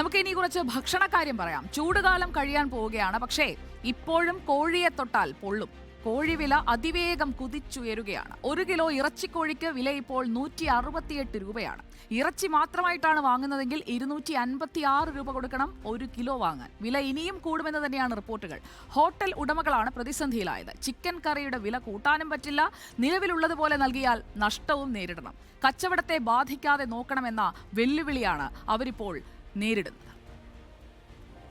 നമുക്ക് ഇനി കുറച്ച് ഭക്ഷണക്കാര്യം പറയാം. ചൂടുകാലം കഴിയാൻ പോവുകയാണ്. പക്ഷേ ഇപ്പോഴും കോഴിയെ തൊട്ടാൽ പൊള്ളും. കോഴി വില അതിവേഗം കുതിച്ചുയരുകയാണ്. ഒരു കിലോ ഇറച്ചിക്കോഴിക്ക് വില ഇപ്പോൾ നൂറ്റി അറുപത്തിയെട്ട് രൂപയാണ്. ഇറച്ചി മാത്രമായിട്ടാണ് വാങ്ങുന്നതെങ്കിൽ ഇരുന്നൂറ്റി അൻപത്തി ആറ് രൂപ കൊടുക്കണം ഒരു കിലോ വാങ്ങാൻ. വില ഇനിയും കൂടുമെന്ന് തന്നെയാണ് റിപ്പോർട്ടുകൾ. ഹോട്ടൽ ഉടമകളാണ് പ്രതിസന്ധിയിലായത്. ചിക്കൻ കറിയുടെ വില കൂട്ടാനും പറ്റില്ല. നിലവിലുള്ളതുപോലെ നൽകിയാൽ നഷ്ടവും നേരിടണം. കച്ചവടത്തെ ബാധിക്കാതെ നോക്കണമെന്ന വെല്ലുവിളിയാണ് അവരിപ്പോൾ നേരിടുന്നത്.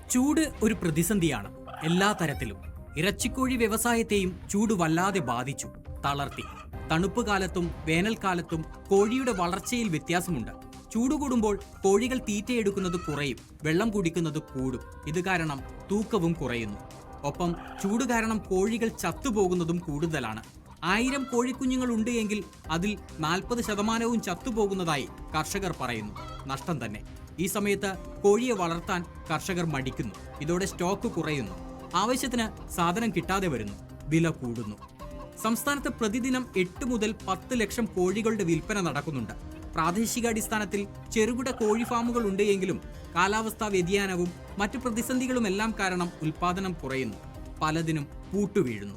ചൂട് ഒരു പ്രതിസന്ധിയാണ് എല്ലാ തരത്തിലും. ഇറച്ചിക്കോഴി വ്യവസായത്തെയും ചൂട് വല്ലാതെ ബാധിച്ചു തളർത്തി. തണുപ്പ് കാലത്തും വേനൽക്കാലത്തും കോഴിയുടെ വളർച്ചയിൽ വ്യത്യാസമുണ്ട്. ചൂട് കൂടുമ്പോൾ കോഴികൾ തീറ്റയെടുക്കുന്നത് കുറയും വെള്ളം കുടിക്കുന്നത് കൂടും. ഇത് കാരണം തൂക്കവും കുറയുന്നു. ഒപ്പം ചൂട് കാരണം കോഴികൾ ചത്തുപോകുന്നതും കൂടുതലാണ്. ആയിരം കോഴിക്കുഞ്ഞുങ്ങൾ ഉണ്ട് എങ്കിൽ അതിൽ നാൽപ്പത് ശതമാനവും ചത്തുപോകുന്നതായി കർഷകർ പറയുന്നു. നഷ്ടം തന്നെ. ഈ സമയത്ത് കോഴിയെ വളർത്താൻ കർഷകർ മടിക്കുന്നു. ഇതോടെ സ്റ്റോക്ക് കുറയുന്നു. ആവശ്യത്തിന് സാധനം കിട്ടാതെ വരുന്നു. വില കൂടുന്നു. സംസ്ഥാനത്ത് പ്രതിദിനം എട്ട് മുതൽ പത്ത് ലക്ഷം കോഴികളുടെ വിൽപ്പന നടക്കുന്നുണ്ട്. പ്രാദേശികാടിസ്ഥാനത്തിൽ ചെറുകിട കോഴി ഫാമുകൾ ഉണ്ട് എങ്കിലും കാലാവസ്ഥാ വ്യതിയാനവും മറ്റു പ്രതിസന്ധികളുമെല്ലാം കാരണം ഉൽപാദനം കുറയുന്നു. പലതിനും പൂട്ടുവീഴുന്നു.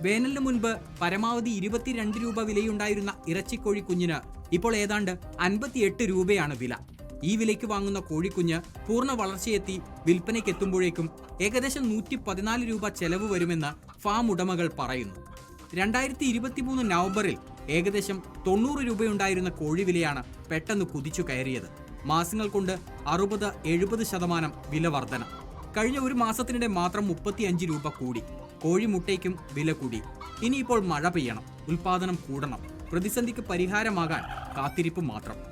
വേനലിന് മുൻപ് പരമാവധി ഇരുപത്തിരണ്ട് രൂപ വിലയുണ്ടായിരുന്ന ഇറച്ചിക്കോഴി കുഞ്ഞിന് ഇപ്പോൾ ഏതാണ്ട് അൻപത്തിയെട്ട് രൂപയാണ് വില. ഈ വിലയ്ക്ക് വാങ്ങുന്ന കോഴിക്കുഞ്ഞ് പൂർണ വളർച്ചയെത്തി വിൽപ്പനയ്ക്ക് എത്തുമ്പോഴേക്കും ഏകദേശം നൂറ്റി പതിനാല് രൂപ ചെലവ് വരുമെന്ന് ഫാം ഉടമകൾ പറയുന്നു. രണ്ടായിരത്തി ഇരുപത്തിമൂന്ന് നവംബറിൽ ഏകദേശം തൊണ്ണൂറ് രൂപയുണ്ടായിരുന്ന കോഴി വിലയാണ് പെട്ടെന്ന് കുതിച്ചു കയറിയത്. മാസങ്ങൾ കൊണ്ട് അറുപത് എഴുപത് ശതമാനം വില വർധന. കഴിഞ്ഞ ഒരു മാസത്തിനിടെ മാത്രം മുപ്പത്തിയഞ്ച് രൂപ കൂടി. കോഴിമുട്ടയ്ക്കും വില കൂടി. ഇനിയിപ്പോൾ മഴ പെയ്യണം. ഉൽപാദനം കൂടണം. പ്രതിസന്ധിക്ക് പരിഹാരമാകാൻ കാത്തിരിപ്പ് മാത്രം.